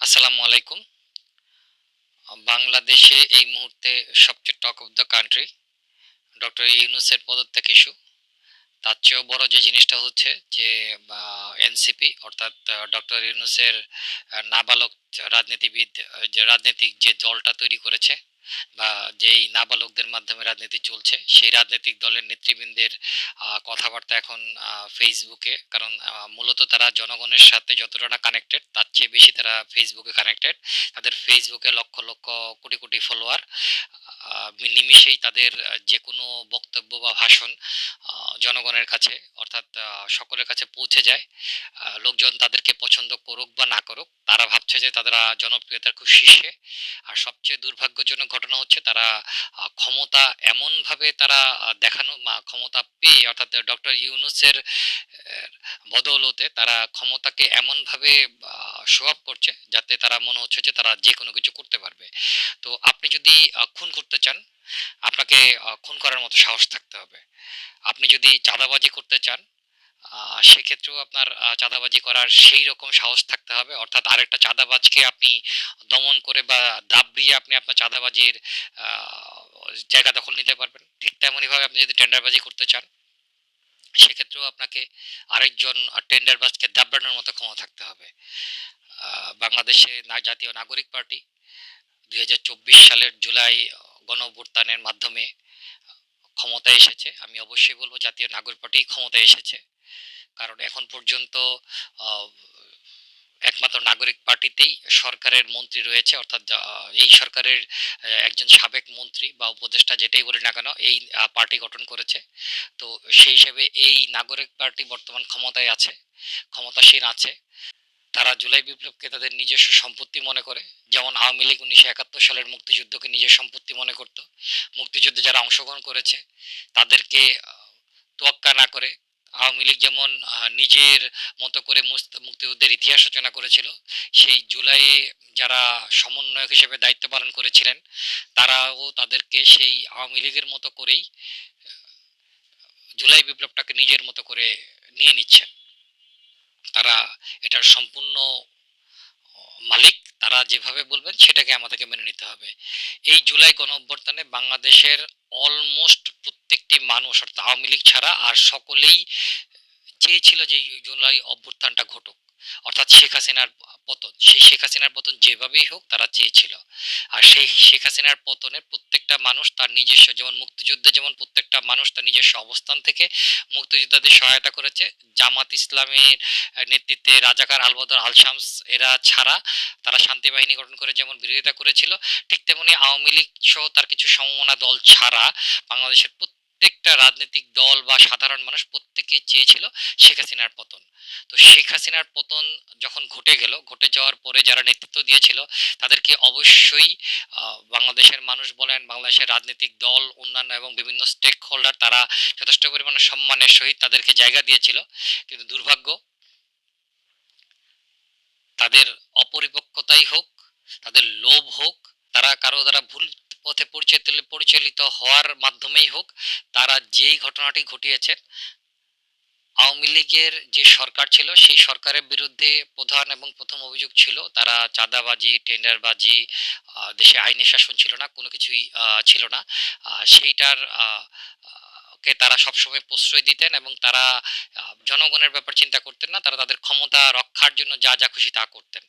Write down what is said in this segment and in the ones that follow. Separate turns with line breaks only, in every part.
আসসালামু আলাইকুম। বাংলাদেশে এই মুহূর্তে সবচেয়ে talk of the country doctor ইউনুসের পদত্যাগ ইস্যু তার চেয়েও বড় যে জিনিসটা হচ্ছে যে এনসিপি, অর্থাৎ ডক্টর ইউনুসের নাবালক রাজনীতিবিদ যে রাজনৈতিক যে দলটা তৈরি করেছে বা যেই নাবালকদের মাধ্যমে রাজনীতি চলছে, সেই রাজনৈতিক দলের নেতৃবৃন্দের কথাবার্তা এখন ফেসবুকে কারণ মূলত তারা জনগণের সাথে যতটা না কানেক্টেড তার চেয়ে বেশি তারা ফেসবুকে কানেক্টেড তাদের ফেসবুকে লক্ষ লক্ষ কোটি কোটি ফলোয়ার নিমিষেই তাদের যে কোনো বক্তব্য বা ভাষণ জনগণের কাছে, অর্থাৎ সকলের কাছে পৌঁছে যায়। লোকজন তাদেরকে পছন্দ করুক বা না করুক, তারা ভাবছে যে তারা জনপ্রিয়তার খুব শীর্ষে। আর সবচেয়ে দুর্ভাগ্যজনক ঘটনা হচ্ছে তারা ক্ষমতা এমনভাবে তারা দেখানো ক্ষমতা পেয়ে অর্থাৎ ডক্টর ইউনুসের বদৌলতে তারা ক্ষমতাকে এমনভাবে শো আপ করছে যাতে তারা মনে হচ্ছে যে তারা যে কোনো কিছু করতে পারবে। তো আপনি যদি খুন করতে চান, আপনাকে খুন করার মতো সাহস থাকতে হবে। আপনি যদি চাঁদাবাজি করতে চান সেক্ষেত্রেও আপনার চাঁদাবাজি করার সেই রকম সাহস থাকতে হবে। অর্থাৎ আরেকটা চাঁদাবাজকে আপনি দমন করে বা দাবড়িয়ে আপনি আপনার চাঁদাবাজির জায়গা দখল নিতে পারবেন। ঠিক তেমনইভাবে আপনি যদি টেন্ডারবাজি করতে চান, সেক্ষেত্রেও আপনাকে আরেকজন টেন্ডারবাজকে দাবড়ানোর মতো ক্ষমতা থাকতে হবে। বাংলাদেশে না, জাতীয় নাগরিক পার্টি দু হাজার চব্বিশ সালের জুলাই গণ মাধ্যমে ক্ষমতায় এসেছে। আমি অবশ্যই বলব জাতীয় নাগরিক পার্টি ক্ষমতায় এসেছে। কারণ এখন পর্যন্ত একমাত্র নাগরিক পার্টিতেই সরকারের মন্ত্রী রয়েছে, অর্থাৎ এই সরকারের একজন সাবেক মন্ত্রী বা উপদেষ্টা যেটাই বলি না কেন, এই পার্টি গঠন করেছে। তো সেই হিসেবে এই নাগরিক পার্টি বর্তমান ক্ষমতায় আছে, ক্ষমতাসীন আছে। তারা জুলাই বিপ্লবকে তাদের নিজস্ব সম্পত্তি মনে করে, যেমন আওয়ামী লীগ উনিশশো একাত্তর সালের মুক্তিযুদ্ধকে নিজের সম্পত্তি মনে করত। মুক্তিযুদ্ধে যারা অংশগ্রহণ করেছে, তাদেরকে তোয়াক্কা না করে আওয়ামী লীগ যেমন নিজের মতো করে মুক্তিযুদ্ধের ইতিহাস রচনা করেছিল, সেই জুলাইয়ে যারা সমন্বয়ক হিসেবে দায়িত্ব পালন করেছিলেন, তারাও তাদেরকে সেই আওয়ামী লীগের মতো করেই জুলাই বিপ্লবটাকে নিজের মতো করে নিয়ে নিচ্ছেন। তারা এটার সম্পূর্ণ মালিক, তারা যেভাবে বলবেন সেটাকে আমাদেরকে মেনে নিতে হবে। এই জুলাই গণ অভ্যর্থনে বাংলাদেশের অলমোস্ট প্রত্যেকটি মানুষ, অর্থাৎ আওয়ামী লীগ ছাড়া আর সকলেই চেয়েছিল যে জুলাই অভ্যুত্থানটা ঘটুক। অর্থাৎ শেখ হাসিনার পতন। সেই শেখ হাসিনার পতন যেভাবেই হোক তারা চেয়েছিল। আর সেই শেখ হাসিনার পতনে প্রত্যেকটা মানুষ তার নিজস্ব, যেমন মুক্তিযুদ্ধে যেমন প্রত্যেকটা মানুষ তার নিজস্ব অবস্থান থেকে মুক্তিযোদ্ধাদের সহায়তা করেছে, জামাত ইসলামের নেতৃত্বে রাজাকার আলবদর আল শামস এরা ছাড়া তারা শান্তি বাহিনী গঠন করে যেমন বিরোধিতা করেছিল, ঠিক তেমনি আওয়ামী লীগ সহ তার কিছু সমমনা দল ছাড়া বাংলাদেশের প্রত্যেকটা রাজনৈতিক দল বা সাধারণ মানুষ প্রত্যেকে চেয়েছিল শেখ হাসিনার পতন। তো শেখ হাসিনার পতন যখন ঘটে গেল, ঘটে যাওয়ার পরে যারা নেতৃত্ব দিয়েছিল, তাদেরকে অবশ্যই বাংলাদেশের মানুষ বলেন, বাংলাদেশের রাজনৈতিক দল, অন্যান্য এবং বিভিন্ন স্টেক হোল্ডার তারা যথেষ্ট পরিমাণে সম্মানের সহিত তাদেরকে জায়গা দিয়েছিল। কিন্তু দুর্ভাগ্য, তাদের অপরিপক্কতাই হোক, তাদের লোভ হোক, তারা কারও দ্বারা ভুল পথে পরিচালিত হওয়ার মাধ্যমেই হোক, তারা যেই ঘটনাটি ঘটিয়েছেন, আওয়ামী লীগের যে সরকার ছিল, সেই সরকারের বিরুদ্ধে প্রধান এবং প্রথম অভিযোগ ছিল, তারা চাঁদাবাজি, টেন্ডারবাজি দেশে আইনের শাসন ছিল না, কোনো কিছুই ছিল না। সেইটার কে তারা সবসময় প্রশ্রয় দিতেন এবং তারা জনগণের ব্যাপার চিন্তা করতেন না, তারা তাদের ক্ষমতা রক্ষার জন্য যা যা খুশি তা করতেন।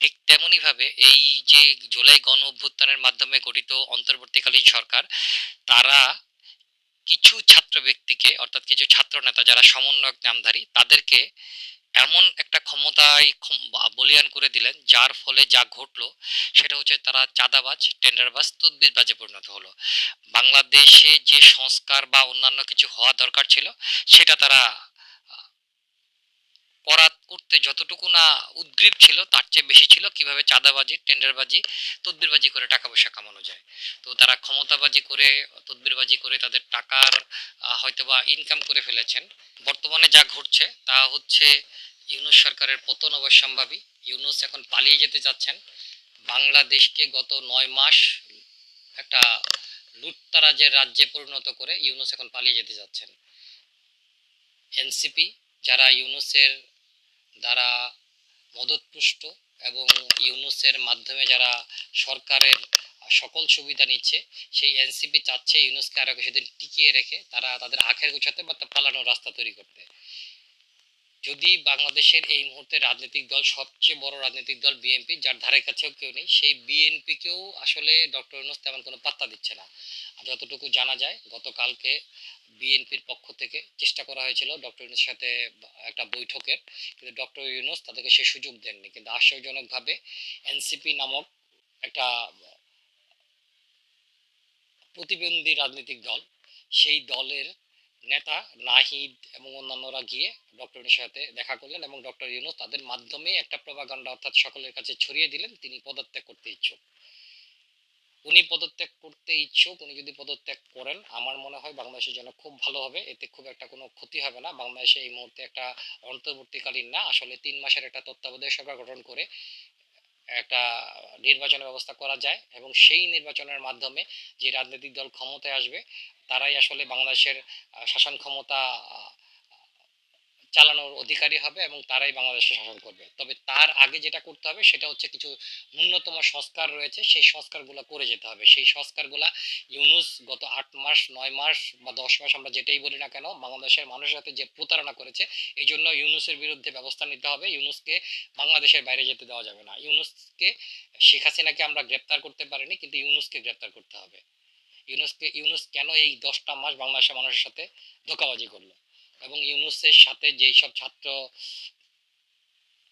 ঠিক তেমনইভাবে এই যে জুলাই গণ অভ্যুত্থানের মাধ্যমে গঠিত অন্তর্বর্তীকালীন সরকার, তারা কিছু ছাত্র ব্যক্তিকে, অর্থাৎ কিছু ছাত্র নেতা যারা সমন্বয়ক নামধারী, তাদেরকে এমন একটা ক্ষমতায় বলিয়ান করে দিলেন যার ফলে যা ঘটলো সেটা হচ্ছে তারা চাঁদাবাজ টেন্ডারবাজ তদবিরবাজে পরিণত হলো। বাংলাদেশে যে সংস্কার বা অন্যান্য কিছু হওয়া দরকার ছিল সেটা তারা আহ, করতে যতটুকু না উদ্গ্রীব ছিল তার চেয়ে বেশি ছিল কীভাবে চাঁদাবাজি টেন্ডারবাজি তদবিরবাজি করে টাকা পয়সা কামানো যায়। তো তারা ক্ষমতাবাজি করে তদবিরবাজি করে তাদের টাকার হয়তোবা ইনকাম করে ফেলেছেন। বর্তমানে যা ঘটছে তা হচ্ছে ইউনুস সরকারের পতন অবশ্যম্ভাবী ইউনুস এখন পালিয়ে যেতে চাচ্ছেন বাংলাদেশকে গত নয় মাস একটা লুটতারাজের রাজ্যে পরিণত করে ইউনুস এখন পালিয়ে যেতে যাচ্ছেন। এনসিপি, যারা ইউনুসের দ্বারা মদতপুষ্ট এবং ইউনুসের মাধ্যমে যারা সরকারের সকল সুবিধা নিচ্ছে, সেই এনসিপি চাচ্ছে ইউনুসকে আরও কিছুদিন টিকিয়ে রেখে তারা তাদের আখের গুছাতে বা পালানোর রাস্তা তৈরি করতে। যদি বাংলাদেশের এই মুহূর্তে রাজনৈতিক দল, সবচেয়ে বড় রাজনৈতিক দল বিএনপি, যার ধারে কাছেও কেউ নেই, সেই বিএনপিকেও আসলে ডক্টর ইউনুস তেমন কোনো পাত্তা দিচ্ছে না। আর যতটুকু জানা যায়, গতকালকে বিএনপির পক্ষ থেকে চেষ্টা করা হয়েছিল ডক্টর ইউনুসের সাথে একটা বৈঠকের, কিন্তু ডক্টর ইউনুস তাদেরকে সে সুযোগ দেননি। কিন্তু আশ্চর্যজনকভাবে এনসিপি নামক একটা প্রতিবন্ধী রাজনৈতিক দল, সেই দলের নেতা নাহিদ এবং অন্যান্যরা গিয়ে ডক্টর ইউনুসের সাথে দেখা করলেন এবং ডক্টর ইউনুস তাদের মাধ্যমে একটা প্রভাকাণ্ডা অর্থাৎ সকলের কাছে ছড়িয়ে দিলেন, তিনি পদত্যাগ করতে ইচ্ছুক। উনি পদত্যাগ করতে ইচ্ছুক, উনি যদি পদত্যাগ করেন, আমার মনে হয় বাংলাদেশের জন্য খুব ভালো হবে, এতে খুব একটা কোনো ক্ষতি হবে না। বাংলাদেশে এই মুহূর্তে একটা অন্তর্বর্তীকালীন না, আসলে তিন মাসের একটা তত্ত্বাবধায়ক সরকার গঠন করে একটা নির্বাচনের ব্যবস্থা করা যায় এবং সেই নির্বাচনের মাধ্যমে যে রাজনৈতিক দল ক্ষমতায় আসবে, তারাই আসলে বাংলাদেশের শাসন ক্ষমতা চালানোর অধিকারী হবে এবং তারাই বাংলাদেশে শাসন করবে। তবে তার আগে যেটা করতে হবে সেটা হচ্ছে কিছু ন্যূনতম সংস্কার রয়েছে, সেই সংস্কারগুলো করে যেতে হবে। সেই সংস্কারগুলা ইউনুস গত আট মাস, নয় মাস বা দশ মাস আমরা যেটাই বলি না কেন, বাংলাদেশের মানুষের সাথে যে প্রতারণা করেছে, এই জন্য ইউনুসের বিরুদ্ধে ব্যবস্থা নিতে হবে। ইউনুসকে বাংলাদেশের বাইরে যেতে দেওয়া যাবে না। ইউনুসকে, শেখ হাসিনাকে আমরা গ্রেপ্তার করতে পারিনি, কিন্তু ইউনুসকে গ্রেপ্তার করতে হবে। ইউনুসকে, ইউনুস কেন এই দশটা মাস বাংলাদেশের মানুষের সাথে ধোকাবাজি করল? এবং ইউনুসের সাথে যেই সব ছাত্র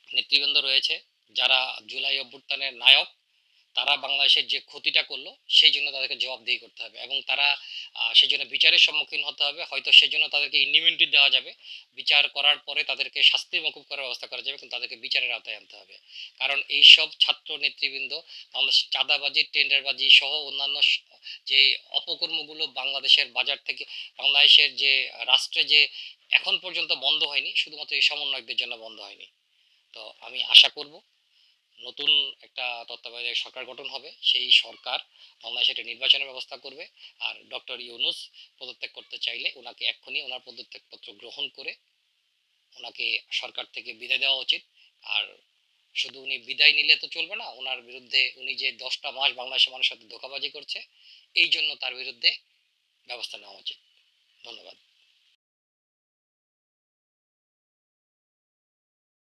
নেতৃবৃন্দ রয়েছে, যারা জুলাই অভ্যুত্থানের নায়ক, তারা বাংলাদেশের যে ক্ষতিটা করল, সেই জন্য তাদেরকে জবাবদিহি করতে হবে এবং তারা সেই জন্য বিচারের সম্মুখীন হতে হবে, হয়তো সেই জন্য তাদেরকে ইন্ডিমিউনিটি দেওয়া যাবে। বিচার করার পরে তাদেরকে শাস্তি মকুব করার ব্যবস্থা করা যাবে, কিন্তু তাদেরকে বিচারের আওতায় আনতে হবে। কারণ এইসব ছাত্র নেতৃবৃন্দ, বাংলাদেশ চাঁদাবাজি, টেন্ডারবাজি সহ অন্যান্য যে অপকর্মগুলো বাংলাদেশের বাজার থেকে, বাংলাদেশের যে রাষ্ট্রে যে এখন পর্যন্ত বন্ধ হয়নি, শুধুমাত্র এই সমন্বয়কদের জন্য বন্ধ হয়নি। তো আমি আশা করব নতুন একটা তত্ত্বাবধায়ক সরকার গঠন হবে, সেই সরকার বাংলাদেশে একটা নির্বাচনের ব্যবস্থা করবে আর ডক্টর ইউনুস পদত্যাগ করতে চাইলে ওনাকে এক্ষুনি ওনার পদত্যাগপত্র গ্রহণ করে ওনাকে সরকার থেকে বিদায় দেওয়া উচিত। আর শুধু উনি বিদায় নিলে তো চলবে না, ওনার বিরুদ্ধে উনি যে দশটা মাস বাংলাদেশের মানুষের সাথে ধোকাবাজি করছে, এই জন্য তার বিরুদ্ধে ব্যবস্থা নেওয়া উচিত। ধন্যবাদ।